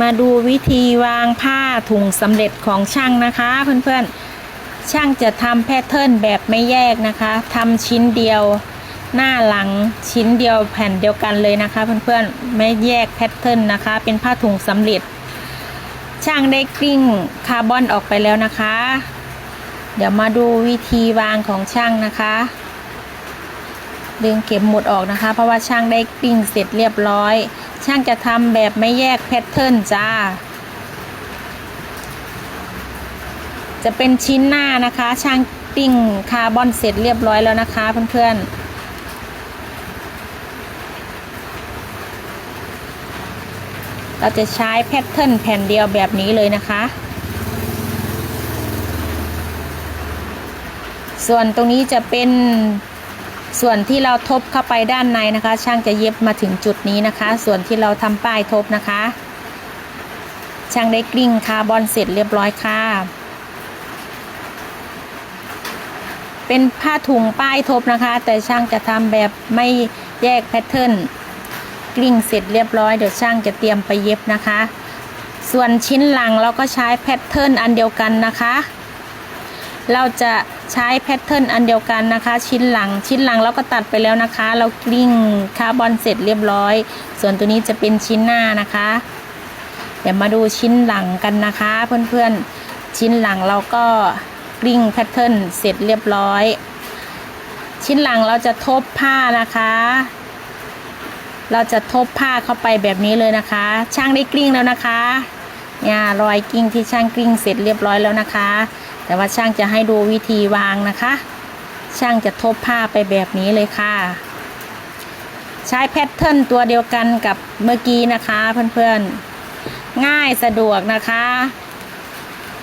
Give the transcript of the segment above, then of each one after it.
มาดูวิธีวางผ้าถุงสำเร็จของช่างนะคะ เพื่อนๆ ช่างจะทำแพทเทิร์นแบบไม่แยกนะคะทำชิ้นเดียวหน้าหลังชิ้นเดียวแผ่นเดียวกันเลยนะคะ เพื่อนๆไม่แยกแพทเทิร์นนะคะ เป็นผ้าถุงสำเร็จ ช่างได้กลิ้งคาร์บอนออกไปแล้วนะคะ เดี๋ยวมาดูวิธีวางของช่างนะคะ ดึงเข็มหมุดออกนะคะ เพราะว่าช่างได้กลิ้งเสร็จเรียบร้อย ช่างจะทำแบบไม่แยกแพทเทิร์นจ้า จะเป็นชิ้นหน้านะคะ ช่างกลิ้งคาร์บอนเสร็จเรียบร้อยแล้วนะคะเพื่อนๆเราจะใช้แพทเทิร์นแผ่นเดียวแบบนี้เลยนะคะ ส่วนตรงนี้จะเป็น ส่วนที่เราทบเข้าไปด้านในนะคะ ช่างจะเย็บมาถึงจุดนี้นะคะ ส่วนที่เราทำป้ายทบนะคะ ช่างได้กลิ้งคาร์บอนเสร็จเรียบร้อยค่ะ เป็นผ้าถุงป้ายทบนะคะ แต่ช่างจะทำแบบไม่แยกแพทเทิร์นกลิ้งเสร็จเรียบร้อยเดี๋ยวช่างจะเตรียมไปเย็บนะคะ ส่วนชิ้นหลังเราก็ใช้แพทเทิร์นอันเดียวกันนะคะ เราจะใช้แพทเทิร์นอันเดียวกันนะคะ ชิ้นหลังชิ้นหลังเราก็ตัดไปแล้วนะคะ เรากลิ้งคาร์บอนเสร็จเรียบร้อย ส่วนตัวนี้จะเป็นชิ้นหน้านะคะ เดี๋ยวมาดูชิ้นหลังกันนะคะ เพื่อนๆ ชิ้นหลังเราก็กลิ้งแพทเทิร์นเสร็จเรียบร้อย ชิ้นหลังเราจะทบผ้านะคะเราจะทบผ้าเข้าไปแบบนี้เลยนะคะ ช่างได้กลิ้งแล้วนะคะ เนี่ยรอยกิ้งที่ช่างกลิ้งเสร็จเรียบร้อยแล้วนะคะ แต่ว่าช่างจะให้ดูวิธีวางนะคะ ช่างจะทบผ้าไปแบบนี้เลยค่ะ ใช้แพทเทิร์นตัวเดียวกันกับเมื่อกี้นะคะเพื่อนๆ ง่ายสะดวกนะคะ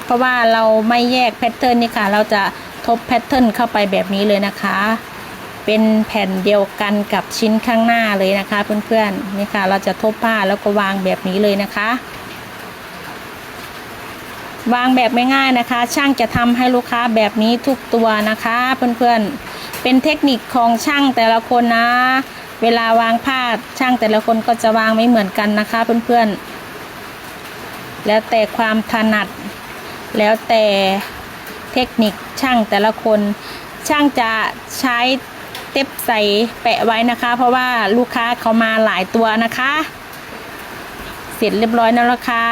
เพราะว่าเราไม่แยกแพทเทิร์นนี่ค่ะ เราจะทบแพทเทิร์นเข้าไปแบบนี้เลยนะคะ เป็นแผ่นเดียวกันกับชิ้นข้างหน้าเลยนะคะ เพื่อนๆนี่ค่ะ เราจะทบผ้าแล้วก็วางแบบนี้เลยนะคะ วางแบบไม่ง่ายนะคะ ช่างจะทำให้ลูกค้าแบบนี้ทุกตัวนะคะ เพื่อนๆเป็นเทคนิคของช่างแต่ละคนนะ เวลาวางผ้าช่างแต่ละคนก็จะวางไม่เหมือนกันนะคะ เพื่อนๆ แล้วแต่ความถนัด แล้วแต่เทคนิคช่างแต่ละคน ช่างจะใช้เต็บใส่แปะไว้นะคะ เพราะว่าลูกค้าเขามาหลายตัวนะคะ เสร็จเรียบร้อยแล้วนะคะ